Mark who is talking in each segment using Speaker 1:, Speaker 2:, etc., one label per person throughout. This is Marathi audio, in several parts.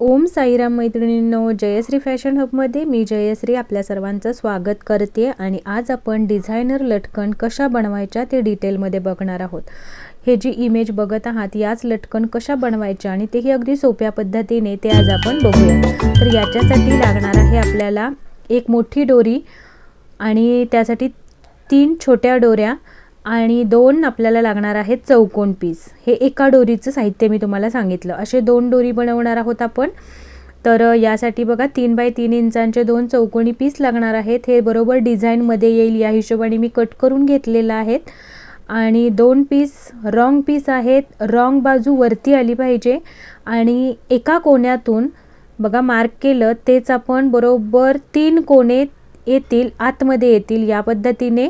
Speaker 1: ओम साईराम मैत्रिणींनो जयश्री फॅशन हबमध्ये मी जयश्री आपल्या सर्वांचं स्वागत करते आणि आज आपण डिझायनर लटकन कशा बनवायच्या ते डिटेलमध्ये बघणार आहोत. हे जी इमेज बघत आहात याच लटकन कशा बनवायच्या आणि तेही अगदी सोप्या पद्धतीने ते आज आपण बघूया. तर याच्यासाठी लागणार आहे आपल्याला एक मोठी डोरी आणि त्यासाठी तीन छोट्या डोऱ्या. आणि दोन आपल्याला लागणार आहेत चौकोन पीस. हे एका डोरीचं साहित्य मी तुम्हाला सांगितलं. असे दोन डोरी बनवणार आहोत आपण. तर यासाठी बघा तीन बाय तीन इंचांचे दोन चौकोनी पीस लागणार आहेत. हे बरोबर डिझाईनमध्ये येईल. या हिशोबाने मी कट करून घेतलेलं आहेत. आणि दोन पीस रॉंग पीस आहेत. रॉंग बाजू वरती आली पाहिजे. आणि एका कोण्यातून बघा मार्क केलं तेच आपण बरोबर तीन कोणे येतील आतमध्ये येतील या पद्धतीने.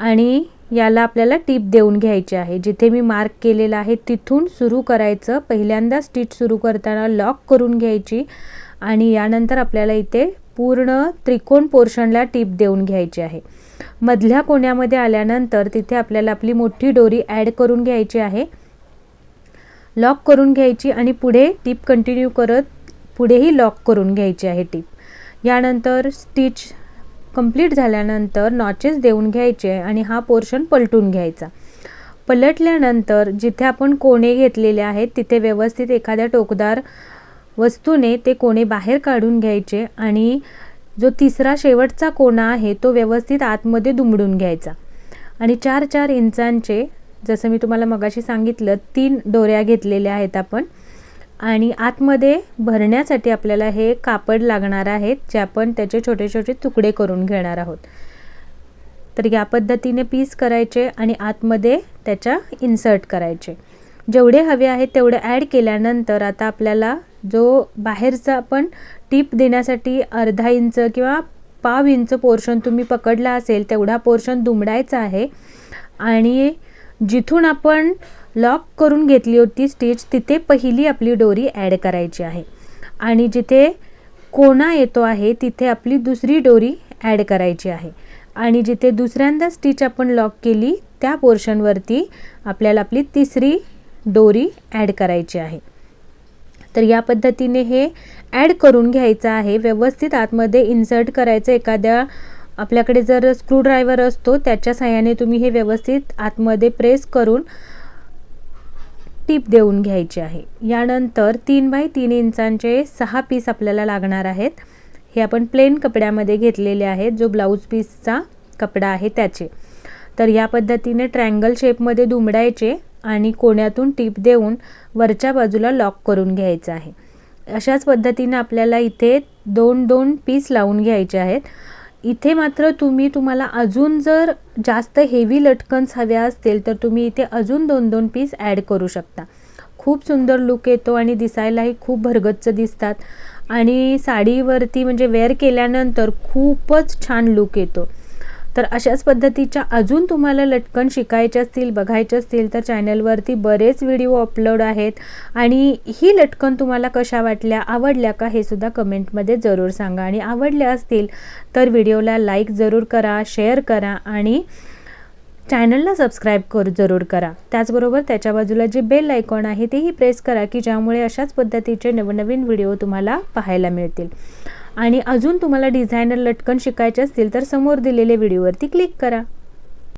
Speaker 1: आणि याला आपल्याला टीप देऊन घ्यायची आहे. जिथे मी मार्क केलेलं आहे तिथून सुरू करायचं. पहिल्यांदा स्टिच सुरू करताना लॉक करून घ्यायची. आणि यानंतर आपल्याला इथे पूर्ण त्रिकोण पोर्शनला टीप देऊन घ्यायची आहे. मधल्या कोण्यामध्ये आल्यानंतर तिथे आपल्याला आपली मोठी डोरी ॲड करून घ्यायची आहे. लॉक करून घ्यायची आणि पुढे टीप कंटिन्यू करत पुढेही लॉक करून घ्यायची आहे टीप. यानंतर स्टिच कंप्लीट झाल्यानंतर नॉचेस देऊन घ्यायचे आणि हा पोर्शन पलटून घ्यायचा. पलटल्यानंतर जिथे आपण कोणे घेतलेले आहेत तिथे व्यवस्थित एखाद्या टोकदार वस्तूने ते कोणे बाहेर काढून घ्यायचे आणि जो तिसरा शेवटचा कोणा आहे तो व्यवस्थित आतमध्ये दुमडून घ्यायचा. आणि चार चार इंचांचे जसं मी तुम्हाला मगाशी सांगितलं तीन दोऱ्या घेतलेल्या आहेत आपण. आणि आतमध्ये भरण्यासाठी आपल्याला हे कापड लागणार आहेत जे आपण त्याचे छोटे छोटे तुकडे करून घेणार आहोत. तर या पद्धतीने पीस करायचे आणि आतमध्ये त्याच्या इन्सर्ट करायचे. जेवढे हवे आहेत तेवढे ॲड केल्यानंतर आता आपल्याला जो बाहेरचा आपण टीप देण्यासाठी अर्धा इंच किंवा पाव इंच पोर्शन तुम्ही पकडला असेल तेवढा पोर्शन दुमडायचा आहे. आणि जिथून आपण लॉक करून घेतली होती स्टिच तिथे पहिली आपली डोरी ॲड करायची आहे. आणि जिथे कोणा येतो आहे तिथे आपली दुसरी डोरी ॲड करायची आहे. आणि जिथे दुसऱ्यांदा स्टिच आपण लॉक केली त्या पोर्शनवरती आपल्याला आपली तिसरी डोरी ॲड करायची आहे. तर या पद्धतीने हे ॲड करून घ्यायचं आहे. व्यवस्थित आतमध्ये इन्सर्ट करायचं. एखाद्या आपल्याकडे जर स्क्रूड्रायव्हर असतो त्याच्या साह्याने तुम्ही हे व्यवस्थित आतमध्ये प्रेस करून टीप देऊन घ्यायची आहे. यानंतर तीन बाय तीन इंचांचे सहा पीस आपल्याला लागणार आहेत. हे आपण प्लेन कपड्यामध्ये घेतलेले आहेत. जो ब्लाऊज पीसचा कपडा आहे त्याचे. तर या पद्धतीने ट्रँगल शेपमध्ये दुमडायचे आणि कोण्यातून टीप देऊन वरच्या बाजूला लॉक करून घ्यायचं आहे. अशाच पद्धतीने आपल्याला इथे दोन दोन पीस लावून घ्यायचे आहेत. इथे मात्र तुम्ही तुम्हाला अजून जर जास्त हेवी लटकन्स हव्या असतील तर तुम्ही इथे अजून दोन दोन पीस ॲड करू शकता. खूप सुंदर लुक येतो आणि दिसायलाही खूप भरगच्च दिसतात. आणि साडीवरती म्हणजे वेअर केल्यानंतर खूपच छान लुक येतो. तर अशाच पद्धतीच्या अजून तुम्हाला लटकन शिकायचे असतील बघायचे असतील तर चॅनलवरती बरेच व्हिडिओ अपलोड आहेत. आणि ही लटकन तुम्हाला कशा वाटल्या आवडल्या का हे सुद्धा कमेंटमध्ये जरूर सांगा. आणि आवडल्या असतील तर व्हिडिओला लाईक जरूर करा शेअर करा आणि चॅनलला सबस्क्राईब कर जरूर करा. त्याचबरोबर त्याच्या बाजूला जे बेल आयकॉन आहे तेही प्रेस करा की ज्यामुळे अशाच पद्धतीचे नवनवीन व्हिडिओ तुम्हाला पाहायला मिळतील. आणि अजून तुम्हाला डिझायनर लटकन शिकायचे असतील तर समोर दिलेल्या व्हिडिओवरती क्लिक करा.